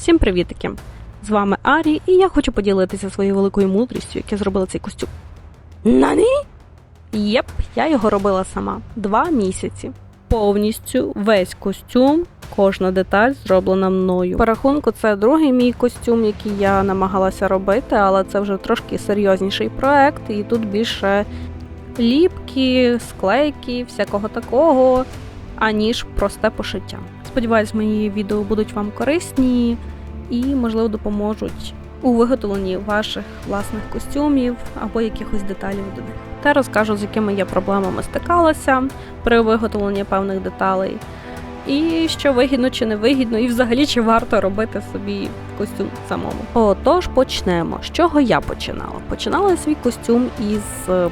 Всім привітики! З вами Арі, і я хочу поділитися своєю великою мудрістю, як я зробила цей костюм. Нані? Єп, я його робила сама два місяці. Повністю весь костюм, кожна деталь зроблена мною. По рахунку, це другий мій костюм, який я намагалася робити, але це вже трошки серйозніший проект, і тут більше ліпки, склейки, всякого такого, аніж просте пошиття. Сподіваюсь, мої відео будуть вам корисні і, можливо, допоможуть у виготовленні ваших власних костюмів або якихось деталей до них. Та розкажу, з якими я проблемами стикалася при виготовленні певних деталей, і що вигідно чи не вигідно, і взагалі чи варто робити собі костюм самому. Отож, почнемо. З чого я починала? Починала свій костюм із е,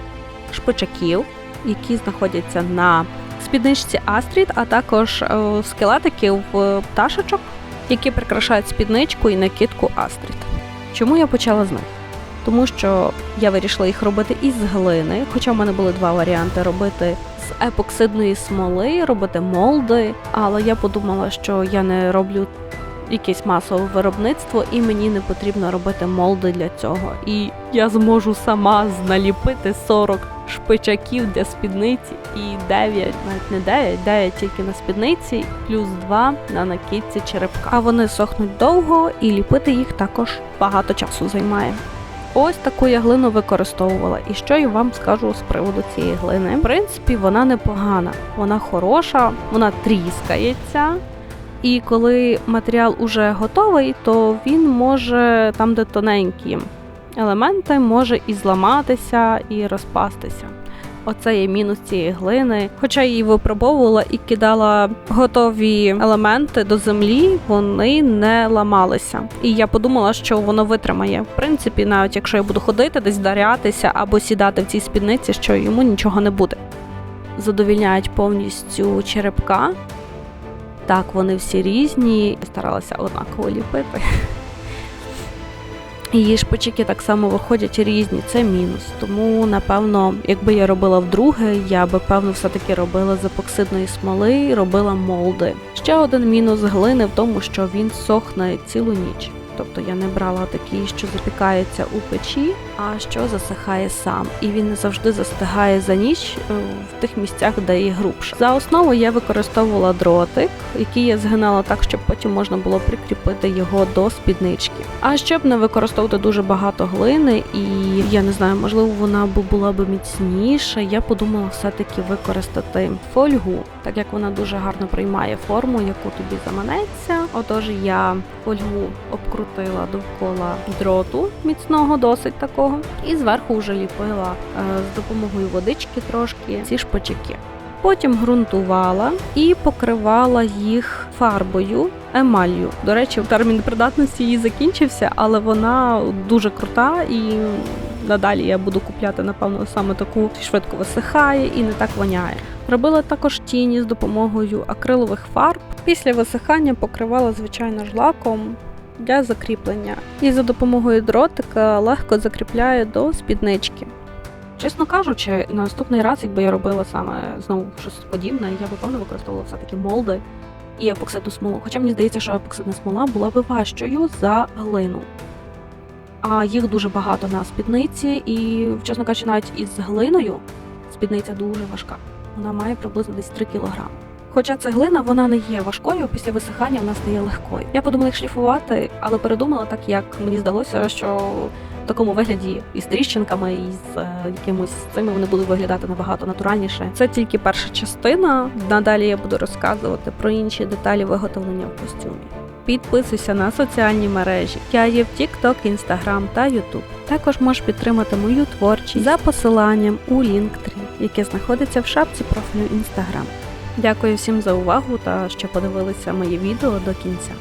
шпичаків, які знаходяться на спідничці Астрід, а також е, скелетиків е, пташечок, які прикрашають спідничку і накидку Астрід. Чому я почала з них? Тому що я вирішила їх робити із глини, хоча в мене були два варіанти робити з епоксидної смоли, робити молди. Але я подумала, що я не роблю якесь масове виробництво, і мені не потрібно робити молди для цього. І я зможу сама наліпити 40 шпичаків для спідниці і 9, навіть не 9, 9 тільки на спідниці, плюс 2 на накидці черепка. А вони сохнуть довго і ліпити їх також багато часу займає. Ось таку я глину використовувала. І що я вам скажу з приводу цієї глини? В принципі, вона непогана, вона хороша, вона тріскається. І коли матеріал уже готовий, то він може там, де тоненькі елементи, може і зламатися, і розпастися. Оце є мінус цієї глини. Хоча її випробовувала і кидала готові елементи до землі, вони не ламалися. І я подумала, що воно витримає. В принципі, навіть якщо я буду ходити, десь дарятися або сідати в цій спідниці, що йому нічого не буде. Задовільняють повністю черепка. Так, вони всі різні. Старалася однаково ліпити. Її шпичики так само виходять різні, це мінус. Тому, напевно, якби я робила вдруге, я би певно все-таки робила з епоксидної смоли, робила молди. Ще один мінус глини в тому, що він сохне цілу ніч. Тобто я не брала такі, що запікається у печі, а що засихає сам. І він не завжди застигає за ніч е, в тих місцях, де є грубше. За основу я використовувала дротик, який я згинала так, щоб потім можна було прикріпити його до спіднички. А щоб не використовувати дуже багато глини, і я не знаю, можливо, вона була б міцніша. Я подумала все-таки використати фольгу, так як вона дуже гарно приймає форму, яку тобі заманеться. Отож, я фольгу обкрутила довкола дроту міцного, досить такого, і зверху вже ліпила е, з допомогою водички трошки ці шпачки. Потім ґрунтувала і покривала їх фарбою емалью. До речі, термін придатності її закінчився, але вона дуже крута і надалі я буду купляти, напевно, саме таку швидко висихає і не так воняє. Робила також тіні з допомогою акрилових фарб. Після висихання покривала звичайно ж лаком для закріплення. І за допомогою дротика легко закріпляю до спіднички. Чесно кажучи, наступний раз, якби я робила саме знову щось подібне, я би певно використовувала все-таки молди і епоксидну смолу. Хоча мені здається, що епоксидна смола була би важчою за глину. А їх дуже багато на спідниці, і, чесно кажучи, навіть із глиною спідниця дуже важка. Вона має приблизно десь 3 кг. Хоча це глина, вона не є важкою, після висихання вона стає легкою. Я подумала їх шліфувати, але передумала так, як мені здалося, що в такому вигляді із тріщинками, і з е, якимось цими вони будуть виглядати набагато натуральніше. Це тільки перша частина. Надалі я буду розказувати про інші деталі виготовлення в костюмі. Підписуйся на соціальні мережі. Я є в TikTok, Instagram та YouTube. Також можеш підтримати мою творчість за посиланням у Linktree, яке знаходиться в шапці профілю Instagram. Дякую всім за увагу та що подивилися моє відео до кінця.